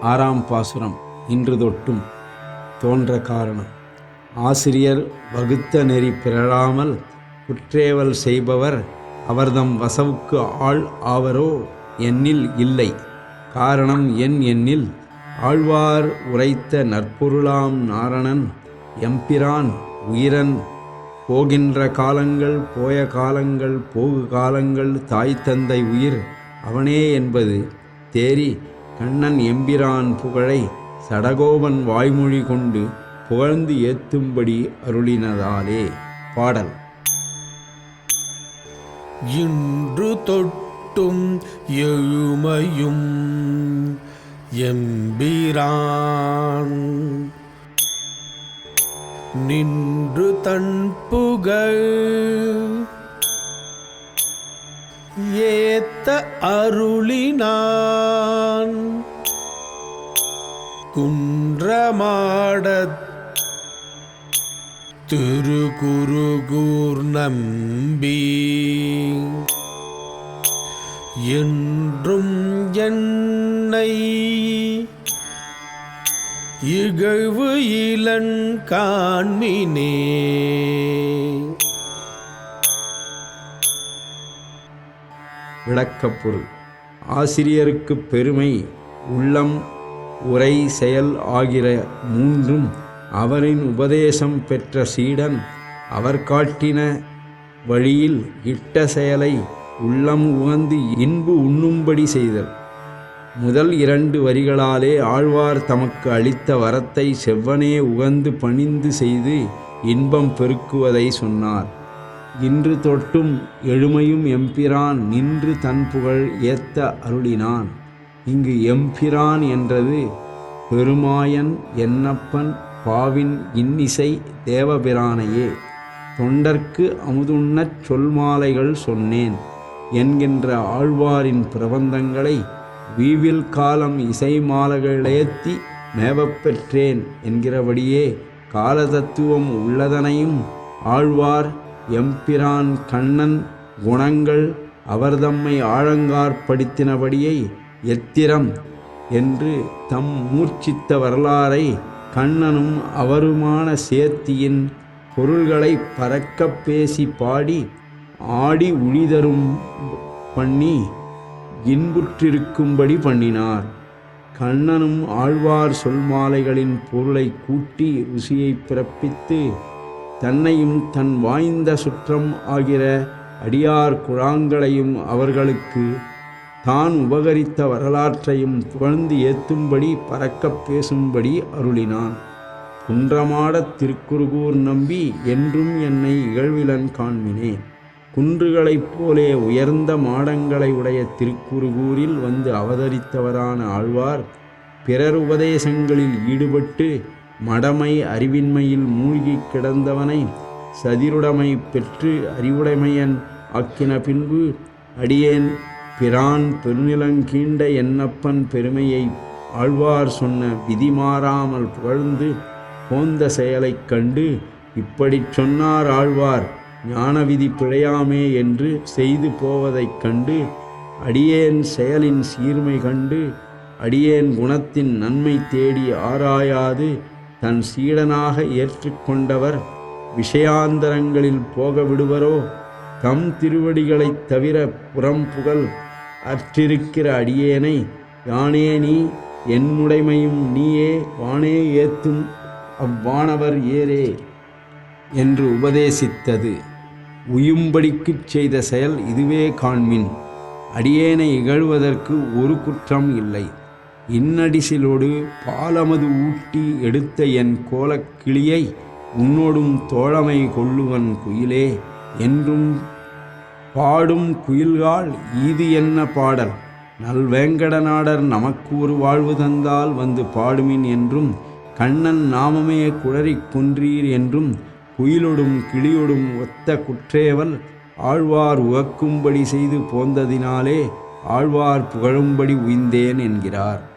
ஆறாம் பாசுரம் இன்று தொட்டும் தோன்ற காரணம். ஆசிரியர் வகுத்த நெறி பிறழாமல் குற்றேவல் செய்பவர் அவர்தம் வசவுக்கு ஆள் ஆவரோ எண்ணில் இல்லை. காரணம் என் எண்ணில் ஆழ்வார் உரைத்த நற்பொருளாம் நாரணன் எம்பிரான் உயிரன். போகின்ற காலங்கள் போய காலங்கள் போகு காலங்கள் தாய் தந்தை உயிர் அவனே என்பது தேறி கண்ணன் எம்பிரான் புகழை சடகோபன் வாய்மொழி கொண்டு புகழ்ந்து ஏத்தும்படி அருளினதாலே. பாடல். இன்று தொட்டும் எழுமையும் எம்பிரான். நின்று தன் புகழ் ஏத்த அருளினான். குன்றமாடத் திருகுருகூர் நம்பி என்றும் என்னை இகழ்வு இளன் காண்மினே. விளக்கப்பொருள். ஆசிரியருக்கு பெருமை உள்ளம் உரை செயல் ஆகிற மூன்றும் அவரின் உபதேசம் பெற்ற சீடன் அவர் காட்டின வழியில் இட்ட செயலை உள்ளம் உகந்து இன்பு உண்ணும்படி செய்தல். முதல் இரண்டு வரிகளாலே ஆழ்வார் தமக்கு அளித்த வரத்தை செவ்வனே உகந்து பணிந்து செய்து இன்பம் பெருக்குவதை சொன்னார். இன்று தொட்டும் எழுமையும் எம்பிரான் நின்று தன் புகழ் ஏத்த அருளினான். இங்கு எம்பிரான் என்றது பெருமாயன் என்னப்பன் பாவின் இன்னிசை தேவபிரானையே. தொண்டர்க்கு அமுதுண்ணச் சொல்மாலைகள் சொன்னேன். என்கின்ற ஆழ்வாரின் பிரபந்தங்களை வீவில் காலம் இசை மாலைகளேத்தி மேவப் பெற்றேன் என்கிறபடியே காலதத்துவம் உள்ளதனையும் ஆழ்வார் எம்பிரான் கண்ணன் குணங்கள் அவர்தம்மை ஆழங்கார்படுத்தினபடியை எத்திரம் என்று தம் மூர்ச்சித்த வரலாறை கண்ணனும் அவருமான சேர்த்தியின் பொருள்களை பறக்கப் பேசி பாடி ஆடி உழிதரும் பண்ணி இன்புற்றிருக்கும்படி பண்ணினார். கண்ணனும் ஆழ்வார் சொல்மாலைகளின் பொருளை கூட்டி ருசியை பிறப்பித்து தன்னையும் தன் வாய்ந்த சுற்றம் ஆகிற அடியார் குழாங்களையும் அவர்களுக்கு தான் உபகரித்த வரலாற்றையும் புகழ்ந்து ஏத்தும்படி பறக்கப் பேசும்படி அருளினான். குன்றமாடத் திருக்குறுகூர் நம்பி என்றும் என்னை இகழ்விலன் காண்பினேன் குன்றுகளைப் போலே உயர்ந்த மாடங்களை உடைய திருக்குறுகூரில் வந்து அவதரித்தவரான ஆழ்வார் பிறர் உபதேசங்களில் ஈடுபட்டு மடமை அறிவின்மையில் மூழ்கி கிடந்தவனை சதிருடைமை பெற்று அறிவுடைமையன் ஆக்கின பின்பு அடியேன் பிரான் பெருநிலங்கீண்ட என்னப்பன் பெருமையை ஆழ்வார் சொன்ன விதி மாறாமல் புகழ்ந்து போந்த செயலைக் கண்டு இப்படிச் சொன்னார் ஆழ்வார் ஞான விதி பிழையாமே என்று செய்து போவதைக் கண்டு அடியேன் செயலின் சீர்மை கண்டு அடியேன் குணத்தின் நன்மை தேடி ஆராயாது தன் சீடனாக ஏற்றுக்கொண்டவர் விஷயாந்தரங்களில் போக விடுவரோ? தம் திருவடிகளைத் தவிர புறம் புகழ் அற்றிருக்கிற அடியேனை யானே நீ? என்னுடைமையும் நீயே வானே ஏத்தும் அவ்வானவர் ஏரே என்று உபதேசித்தது. உயும்படிக்குச் செய்த செயல் இதுவே காண்மின். அடியேனை இகழ்வதற்கு ஒரு குற்றம் இல்லை. இன்னடிசிலோடு பாலமது ஊட்டி எடுத்த என் கோலக் கிளியை உன்னோடும் தோழமை கொள்ளுவன் குயிலே. என்றும் பாடும் குயில்கால் ஈது என்ன பாடல்? நல்வேங்கடநாடர் நமக்கு ஒரு வாழ்வு தந்தால் வந்து பாடுமின் என்றும் கண்ணன் நாமமே குழறி கொன்றீர் என்றும் குயிலொடும் கிளியொடும் ஒத்த குற்றேவல் ஆழ்வார் உகக்கும்படி செய்து போந்ததினாலே ஆழ்வார் புகழும்படி உய்ந்தேன் என்கிறார்.